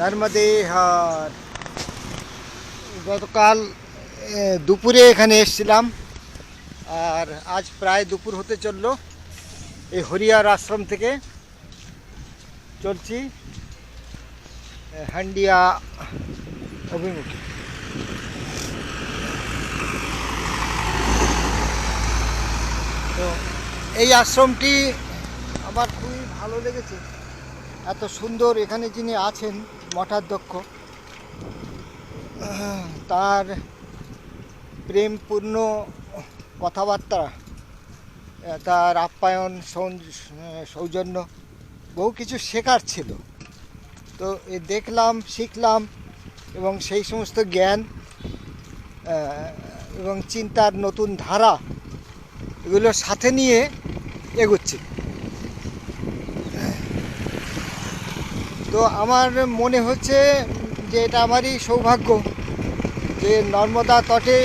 নর্মদে হাট গতকাল দুপুরে এখানে এসেছিলাম। আর আজ প্রায় দুপুর হতে চলল। এই হরিয়ার আশ্রম থেকে চলছি হান্ডিয়া অভিমুখে। তো এই আশ্রমটি আমার খুবই ভালো লেগেছে। এত সুন্দর এখানে যিনি আছেন, মঠাধ্যক্ষ, তার প্রেমপূর্ণ কথাবার্তা, তার আপ্যায়ন সৌজন্য, বহু কিছু শেখার ছিল। তো এ দেখলাম, শিখলাম এবং সেই সমস্ত জ্ঞান এবং চিন্তার নতুন ধারা এগুলো সাথে নিয়ে এগোচ্ছি। তো আমার মনে হচ্ছে যে এটা আমারই সৌভাগ্য যে নর্মদা তটে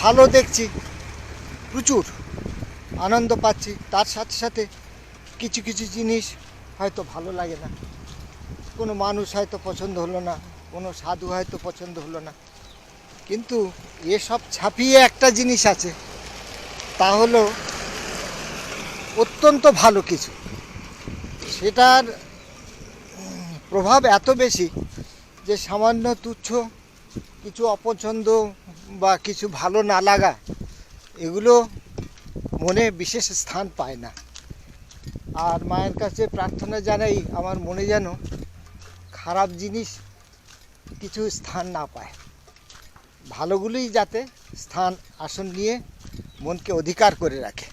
ভালো দেখছি, প্রচুর আনন্দ পাচ্ছি। তার সাথে সাথে কিছু কিছু জিনিস হয়তো ভালো লাগে না। কোনো মানুষ হয়তো পছন্দ হলো না, কোনো সাধু হয়তো পছন্দ হলো না। কিন্তু এসব ছাপিয়ে একটা জিনিস আছে, তা হলো অত্যন্ত ভালো কিছু। সেটার প্রভাব এত বেশি যে সামান্য তুচ্ছ কিছু অপছন্দ বা কিছু ভালো না লাগা, এগুলো মনে বিশেষ স্থান পায় না। আর মায়ের কাছে প্রার্থনা জানাই, আমার মনে যেন খারাপ জিনিস কিছু স্থান না পায়। ভালোগুলোই যাতে স্থান আসন নিয়ে মনকে অধিকার করে রাখে।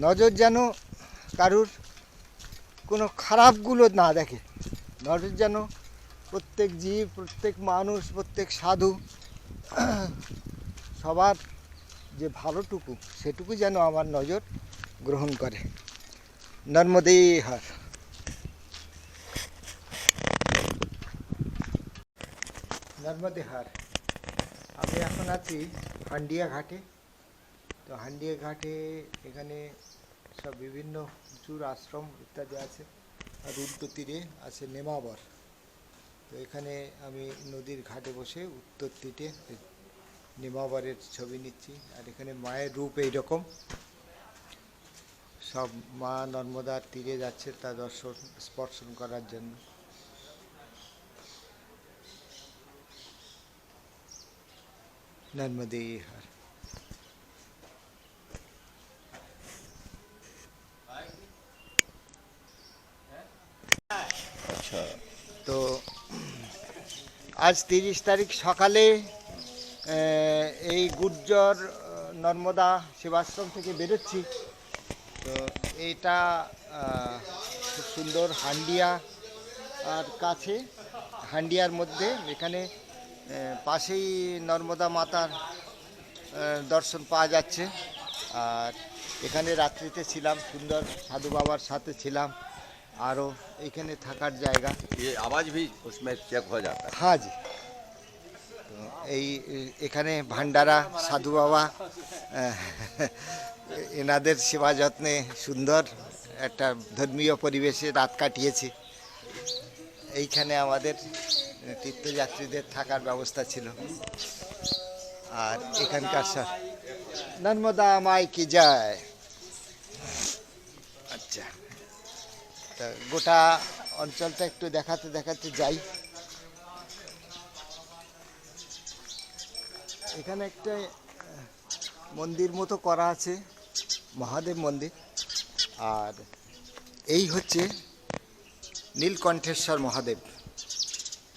নজর যেন কারুর কোনো খারাপগুলো না দেখে। নজর যেন প্রত্যেক জীব, প্রত্যেক মানুষ, প্রত্যেক সাধু সবার যে ভালোটুকু, সেটুকু যেন আমার নজর গ্রহণ করে। নর্মদে হার। নর্মদে হার। আমি এখন আছি হান্ডিয়া ঘাটে তো হান্ডিয়া ঘাটে এখানে সব বিভিন্ন প্রচুর আশ্রম ইত্যাদি আছে, আর উল্টো তীরে আছে নেমাবর। তো এখানে আমি নদীর ঘাটে বসে উত্তর তীরে নেমাবরের ছবি নিচ্ছি, আর এখানে মায়ের রূপ এইরকম। সব মা নর্মদার তীরে যাচ্ছে তা দর্শন, স্পর্শন করার জন্য। নর্মদে হার আচ্ছা তো আজ তিরিশ তারিখ সকালে এই গুর্জর নর্মদা সেবাশ্রম থেকে বেরোচ্ছি। তো এটা খুব সুন্দর হান্ডিয়া আর কাছে, হান্ডিয়ার মধ্যে। এখানে পাশেই নর্মদা মাতার দর্শন পাওয়া যাচ্ছে। আর এখানে রাত্রিতে ছিলাম, সুন্দর সাধু বাবার সাথে ছিলাম। আরও এখানে থাকার জায়গা ये आवाज भी उसमें चेक हो जाता है হ্যাঁ জি তো এই এ- এখানে ভান্ডারা সাধু বাবা আহ, এনাদের সেবা যত্নে সুন্দর একটা ধর্মীয় পরিবেশে রাত কাটিয়েছি এইখানে আমাদের তীর্থযাত্রীদের থাকার ব্যবস্থা ছিল আর এখানকার সব নর্মদা মাই কি যায় গোটা অঞ্চলটা একটু দেখাতে দেখাতে যাই। এখানে একটা মন্দির মতো করা আছে, মহাদেব মন্দির। আর এই হচ্ছে নীলকণ্ঠেশ্বর মহাদেব।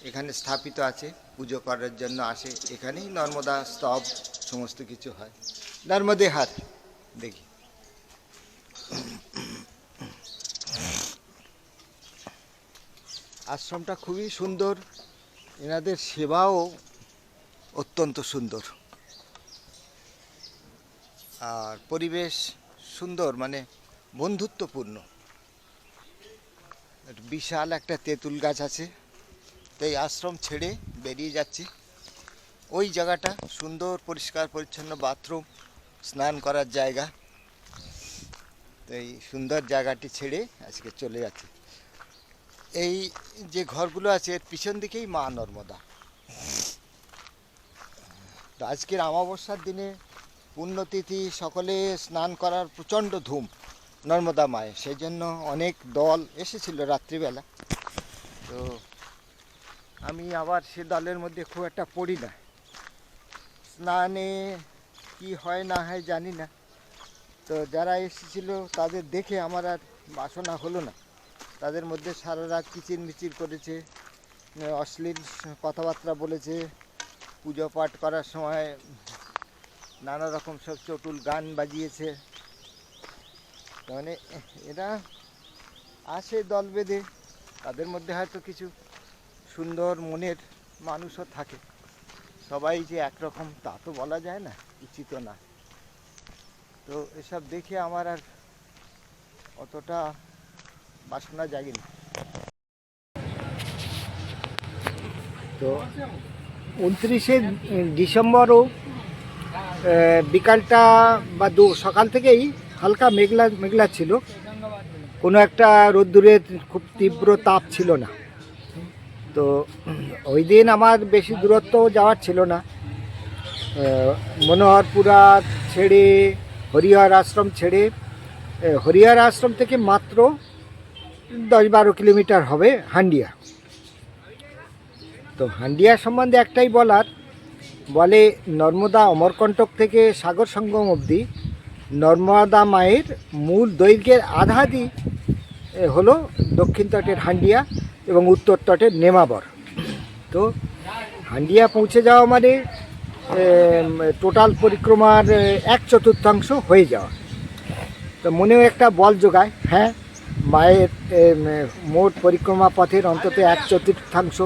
এখানে স্থাপিত আছে, পুজো করার জন্য আসে। এখানেই নর্মদা স্তব সমস্ত কিছু হয়। নর্মদে হার, দেখি। আশ্রমটা খুবই সুন্দর। এনাদের সেবাও অত্যন্ত সুন্দর। আর পরিবেশ সুন্দর মানে বন্ধুত্বপূর্ণ। বিশাল একটা তেঁতুল গাছ আছে। তো এই আশ্রম ছেড়ে বেরিয়ে যাচ্ছি। ওই জায়গাটা সুন্দর, পরিষ্কার, পরিচ্ছন্ন বাথরুম, স্নান করার জায়গা। এই সুন্দর জায়গাটি ছেড়ে আজকে চলে যাচ্ছে। এই যে ঘরগুলো আছে, এর পিছন দিকেই মা নর্মদা। তো আজকের অমাবস্যার দিনে পুণ্যতিথি, সকলে স্নান করার প্রচণ্ড ধুম নর্মদা মায়ে সেই জন্য অনেক দল এসেছিল রাত্রিবেলা। তো আমি আবার সে দলের মধ্যে খুব একটা পড়ি না। স্নানে কি হয় না হয় জানি না। তো যারা এসেছিল তাদের দেখে আমার আর বাসনা হলো না। তাদের মধ্যে সারা রাত কিচির মিচির করেছে অশ্লীল কথাবার্তা বলেছে, পুজো পাঠ করার সময় নানা রকম সব চটুল গান বাজিয়েছে। মানে এরা আসে দল বেঁধে, তাদের মধ্যে হয়তো কিছু সুন্দর মনের মানুষও থাকে। সবাই যে একরকম, তা তো বলা যায় না, উচিত না। তো এসব দেখে আমার আর অতটা বাসনা জাগেনি। তো উনত্রিশে ডিসেম্বরও বিকালটা বা দু, সকাল থেকেই হালকা মেঘলা মেঘলা ছিল। কোনো একটা রোদ্দুরের খুব তীব্র তাপ ছিল না। তো ওই দিন আমার বেশি দূরত্ব যাওয়ার ছিল না। মনোহরপুরা ছেড়ে, হরিহর আশ্রম ছেড়ে হরিহর আশ্রম থেকে মাত্র দশ বারো কিলোমিটার হবে হান্ডিয়া। তো হান্ডিয়া সম্বন্ধে একটাই বলার, বলে নর্মদা অমরকণ্টক থেকে সাগর সঙ্গম অবধি নর্মদা মায়ের মূল দৈর্ঘ্যের আধাদি হলো দক্ষিণ তটের হান্ডিয়া এবং উত্তর তটের নেমাবর। তো হান্ডিয়া পৌঁছে যাওয়া মানে টোটাল পরিক্রমার এক চতুর্থাংশ হয়ে যাওয়া। তো মনেও একটা বল যোগায় হ্যাঁ? মায়ের মোট পরিক্রমা পথের অন্তত এক চতুর্থাংশ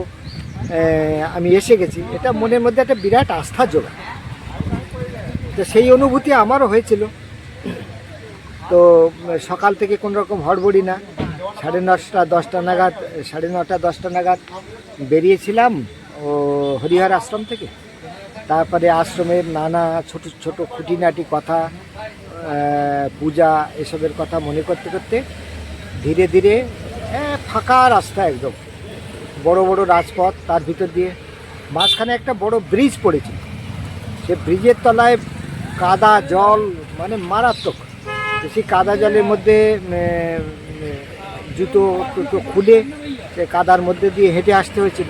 আমি এসে গেছি। এটা মনের মধ্যে একটা বিরাট আস্থা যোগায় তো সেই অনুভূতি আমারও হয়েছিল। তো সকাল থেকে কোনো রকম হড়বড়ি না। সাড়ে নটা দশটা নাগাদ, সাড়ে নটা, দশটা নাগাদ বেরিয়েছিলাম ও হরিহর আশ্রম থেকে। তারপরে আশ্রমের নানা ছোট ছোট খুঁটিনাটি কথা পূজা এসবের কথা মনে করতে করতে ধীরে ধীরে ফাঁকা রাস্তা একদম। বড় বড় রাজপথ তার ভিতর দিয়ে। মাঝখানে একটা বড় ব্রিজ পড়েছে। সে ব্রিজের তলায় কাদা জল মানে মারাত্মক। সেই কাদা জলের মধ্যে জুতো টুতো খুলে সে কাদার মধ্যে দিয়ে হেঁটে আসতে হয়েছিল।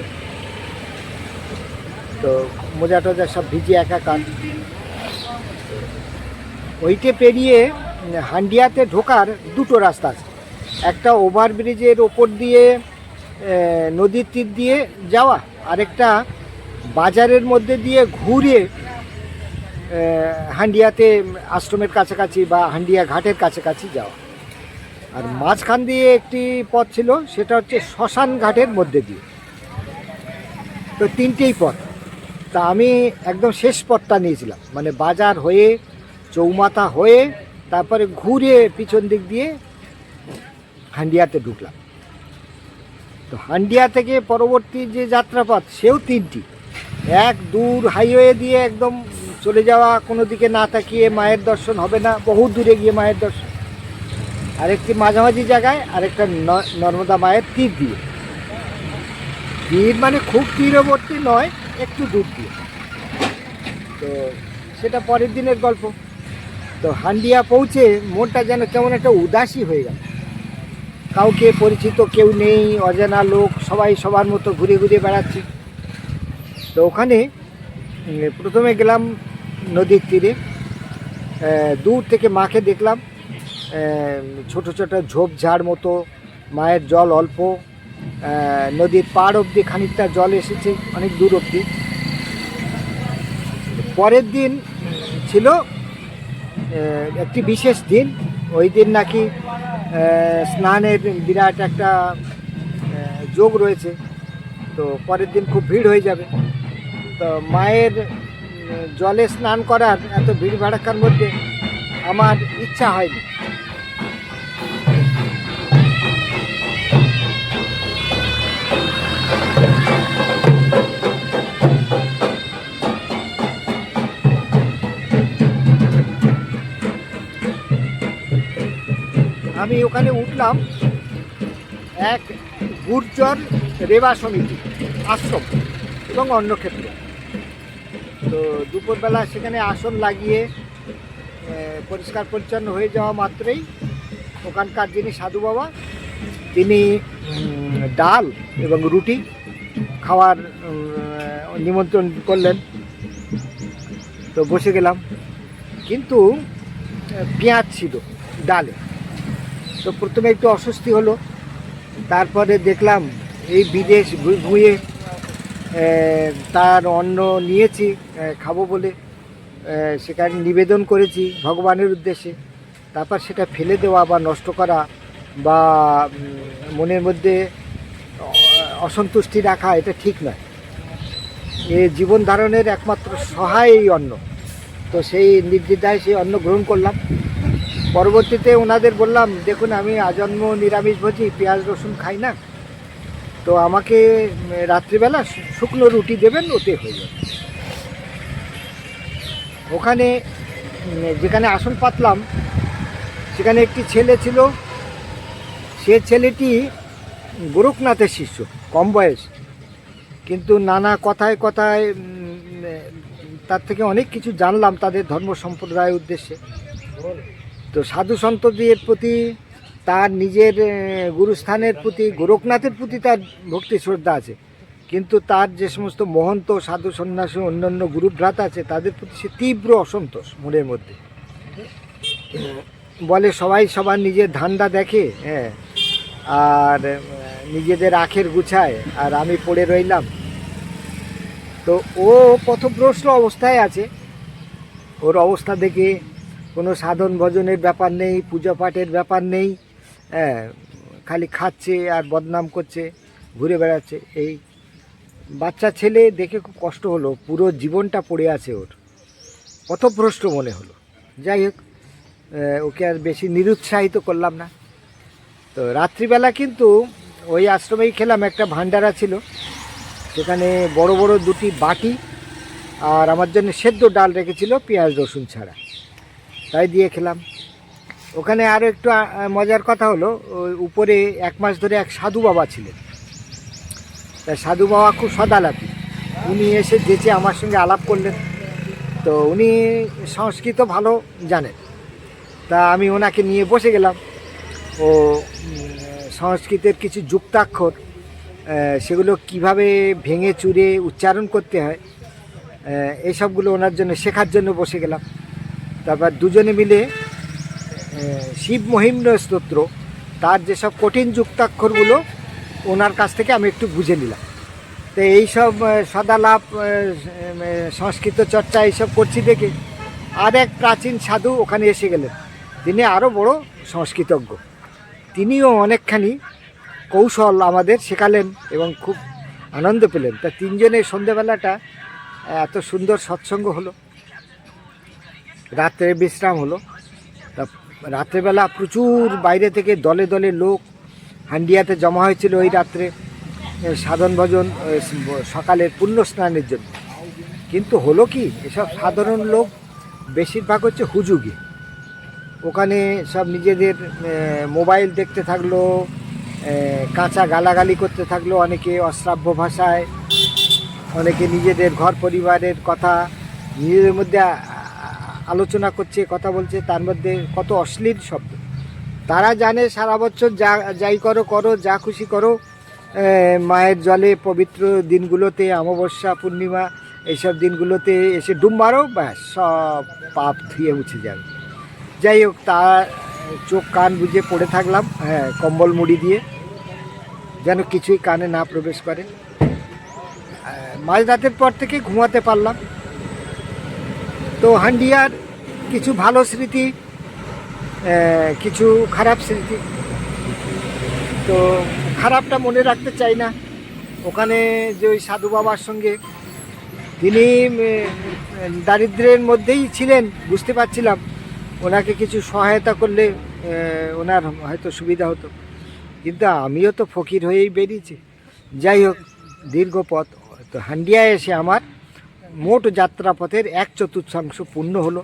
তো মোজা টোজা সব ভিজে একাকার। ওইটে পেরিয়ে হান্ডিয়াতে ঢোকার দুটো রাস্তা আছে। একটা ওভারব্রিজের ওপর দিয়ে নদীর তীর দিয়ে যাওয়া, আরেকটা বাজারের মধ্যে দিয়ে ঘুরে হান্ডিয়াতে আশ্রমের কাছাকাছি বা হান্ডিয়া ঘাটের কাছাকাছি যাওয়া। আর মাঝখান দিয়ে একটি পথ ছিল, সেটা হচ্ছে শ্মশান ঘাটের মধ্যে দিয়ে। তো তিনটেই পথ। তা আমি একদম শেষ পথটা নিয়েছিলাম। মানে বাজার হয়ে, চৌমাথা হয়ে, তারপরে ঘুরে পিছন দিক দিয়ে হান্ডিয়াতে ঢুকলাম। তো হান্ডিয়া থেকে পরবর্তী যে যাত্রাপথ, সেও তিনটি। এক দূর হাইওয়ে দিয়ে একদম চলে যাওয়া, কোনো দিকে না তাকিয়ে মায়ের দর্শন হবে না বহু দূরে গিয়ে মায়ের দর্শন। আরেকটি মাঝামাঝি জায়গায়, আরেকটা নর্মদা মায়ের তীর দিয়ে। তীর মানে খুব তীরবর্তী নয়, একটু দূর দিয়ে। তো সেটা পরের দিনের গল্প। তো হান্ডিয়া পৌঁছে মনটা যেন কেমন একটা উদাসী হয়ে গেল। কাউকে পরিচিত কেউ নেই, অজানা লোক, সবাই সবার মতো ঘুরে ঘুরে বেড়াচ্ছে। তো ওখানে প্রথমে গেলাম নদীর তীরে। দূর থেকে মাকে দেখলাম। ছোট ছোট ঝোপঝাড় মতো, মায়ের জল অল্প। নদীর পাড় অবধি খানিকটা জল এসেছে, অনেক দূর অবধি। পরের দিন ছিল একটি বিশেষ দিন। ওই দিন নাকি স্নানের বিরাট একটা যোগ রয়েছে। তো পরের দিন খুব ভিড় হয়ে যাবে। তো মায়ের জলে স্নান করার এত ভিড় ভাড়াক্কার মধ্যে আমার ইচ্ছা হয়নি। আমি ওখানে উঠলাম এক গুর্জর রেবা সমিতি, আশ্রম এবং অন্য ক্ষেত্রে। তো দুপুরবেলা সেখানে আসন লাগিয়ে পরিষ্কার পরিচ্ছন্ন হয়ে যাওয়া মাত্রই ওখানকার যিনি সাধু বাবা, তিনি ডাল এবং রুটি খাওয়ার নিমন্ত্রণ করলেন। তো বসে গেলাম। কিন্তু পেঁয়াজ ছিল ডালে। তো প্রথমে একটু অস্বস্তি হলো। তারপরে দেখলাম এই বিদেশ ভুঁয়ে তার অন্ন নিয়েছি খাব বলে সেখানে নিবেদন করেছি ভগবানের উদ্দেশ্যে। তারপর সেটা ফেলে দেওয়া বা নষ্ট করা বা মনের মধ্যে অসন্তুষ্টি রাখা, এটা ঠিক নয়। এ জীবন ধারণের একমাত্র সহায় এই অন্ন। তো সেই নির্দ্বিধায় সেই অন্ন গ্রহণ করলাম। পরবর্তীতে ওনাদের বললাম, দেখুন, আমি আজন্ম নিরামিষভোজী পেঁয়াজ, রসুন খাই না। তো আমাকে রাত্রিবেলা শুকনো রুটি দেবেন, ওতে হয়ে যাবে। ওখানে যেখানে আসন পাতলাম, সেখানে একটি ছেলে ছিল। সে ছেলেটি গোরখনাথের শিষ্য, কম বয়স। কিন্তু নানা কথায় কথায় তার থেকে অনেক কিছু জানলাম তাদের ধর্ম সম্প্রদায়ের উদ্দেশ্যে। তো সাধু সন্তদের প্রতি তার নিজের গুরুস্থানের প্রতি, গোরখনাথের প্রতি তার ভক্তি, শ্রদ্ধা আছে। কিন্তু তার যে সমস্ত মহন্ত সাধু সন্ন্যাসী, অন্যান্য গুরুভ্রাতা আছে, তাদের প্রতি সে তীব্র অসন্তোষ মনের মধ্যে। বলে সবাই সবার নিজের ধান্দা দেখে হ্যাঁ আর নিজেদের আখের গুছায়, আর আমি পড়ে রইলাম। তো ও পথভ্রষ্ট অবস্থায় আছে। ওর অবস্থা দেখে কোনো সাধন ভজনের ব্যাপার নেই, পূজা পাঠের ব্যাপার নেই হ্যাঁ খালি খাচ্ছে আর বদনাম করছে, ঘুরে বেড়াচ্ছে। এই বাচ্চা ছেলে দেখে খুব কষ্ট হলো, পুরো জীবনটা পড়ে আছে ওর। পথভ্রষ্ট মনে হলো। যাই হোক ওকে আর বেশি নিরুৎসাহিত করলাম না। তো রাত্রিবেলা কিন্তু ওই আশ্রমেই খেলাম, একটা ভান্ডারা ছিল। সেখানে বড় বড় দুটি বাটি আর আমার জন্য সেদ্ধ ডাল রেখেছিল পেঁয়াজ রসুন ছাড়া। তাই দিয়ে খেলাম। ওখানে আরও একটু মজার কথা হলো উপরে এক মাস ধরে এক সাধু বাবা ছিলেন। তা সাধু বাবা খুব সদালাপি। উনি এসে যেচে আমার সঙ্গে আলাপ করলেন। তো উনি সংস্কৃত ভালো জানেন। তা আমি ওনাকে নিয়ে বসে গেলাম। ও সংস্কৃতের কিছু যুক্তাক্ষর সেগুলো কীভাবে ভেঙে চুরে উচ্চারণ করতে হয় এসবগুলো ওনার জন্য শেখার জন্য বসে গেলাম। তারপর দুজনে মিলে শিব মহিম্ন স্তোত্র, তার যেসব কঠিন যুক্তাক্ষরগুলো, ওনার কাছ থেকে আমি একটু বুঝে নিলাম। তো এইসব সদালাপ সংস্কৃত চর্চা এইসব করছি দেখে আর এক প্রাচীন সাধু ওখানে এসে গেলেন। তিনি আরও বড় সংস্কৃতজ্ঞ। তিনিও অনেকখানি কৌশল আমাদের শেখালেন এবং খুব আনন্দ পেলেন। তা তিনজনের সন্ধেবেলাটা এত সুন্দর সৎসঙ্গ হলো। রাত্রে বিশ্রাম হলো। তা রাত্রেবেলা প্রচুর বাইরে থেকে দলে দলে লোক হান্ডিয়াতে জমা হয়েছিল ওই রাত্রে সাধন ভজন সকালের পুণ্য স্নানের জন্য। কিন্তু হলো কি, এসব সাধারণ লোক বেশিরভাগ হচ্ছে হুজুগে। ওখানে সব নিজেদের মোবাইল দেখতে থাকল কাঁচা গালাগালি করতে থাকল অনেকে অশ্রাব্য ভাষায়, অনেকে নিজেদের ঘর পরিবারের কথা, নিজেদের মধ্যে আলোচনা করছে কথা বলছে তার মধ্যে কত অশ্লীল শব্দ। তারা জানে সারা বছর যা যাই করো করো যা খুশি করো মায়ের জলে পবিত্র দিনগুলোতে অমাবস্যা পূর্ণিমা এইসব দিনগুলোতে এসে ডুব মারো ব্যাস সব পাপ ধুয়ে মুছে যাবে। যাই হোক তা চোখ কান বুঝে পড়ে থাকলাম হ্যাঁ কম্বল মুড়ি দিয়ে যেন কিছুই কানে না প্রবেশ করে। আহ, মাঝরাতের পর থেকে ঘুমাতে পারলাম। তো হান্ডিয়ার কিছু ভালো স্মৃতি কিছু খারাপ স্মৃতি। তো খারাপটা মনে রাখতে চাই না। ওখানে যে ওই সাধু বাবার সঙ্গে তিনি উম, দারিদ্র্যের মধ্যেই ছিলেন বুঝতে পারছিলাম। ওনাকে কিছু সহায়তা করলে ওনার হয়তো সুবিধা হতো। কিন্তু আমিও তো ফকির হয়েই বেরিয়েছি। যাই হোক দীর্ঘ পথ। তো হান্ডিয়ায় এসে আমার মোট যাত্রাপথের এক চতুর্থাংশ পূর্ণ হলো।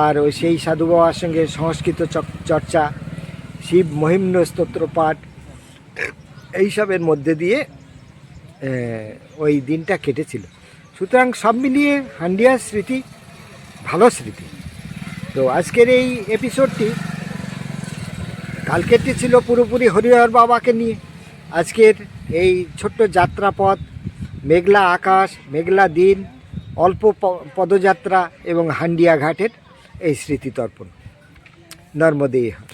আর ওই সেই সাধু বাবার সঙ্গে সংস্কৃত চর্চা, শিব মহিম্ন স্তোত্র পাঠ, এইসবের মধ্যে দিয়ে ওই দিনটা কেটেছিল। সুতরাং সব মিলিয়ে হান্ডিয়ার স্মৃতি, ভালো স্মৃতি। তো আজকের এই এপিসোডটি কালকেরটি ছিল পুরোপুরি হরিহর বাবাকে নিয়ে। আজকের এই ছোট্ট যাত্রাপথ, মেঘলা আকাশ, মেঘলা দিন অল্প পদযাত্রা এবং হান্ডিয়া ঘাটের এই স্মৃতিতর্পণ। তর্পণ নর্মদে হর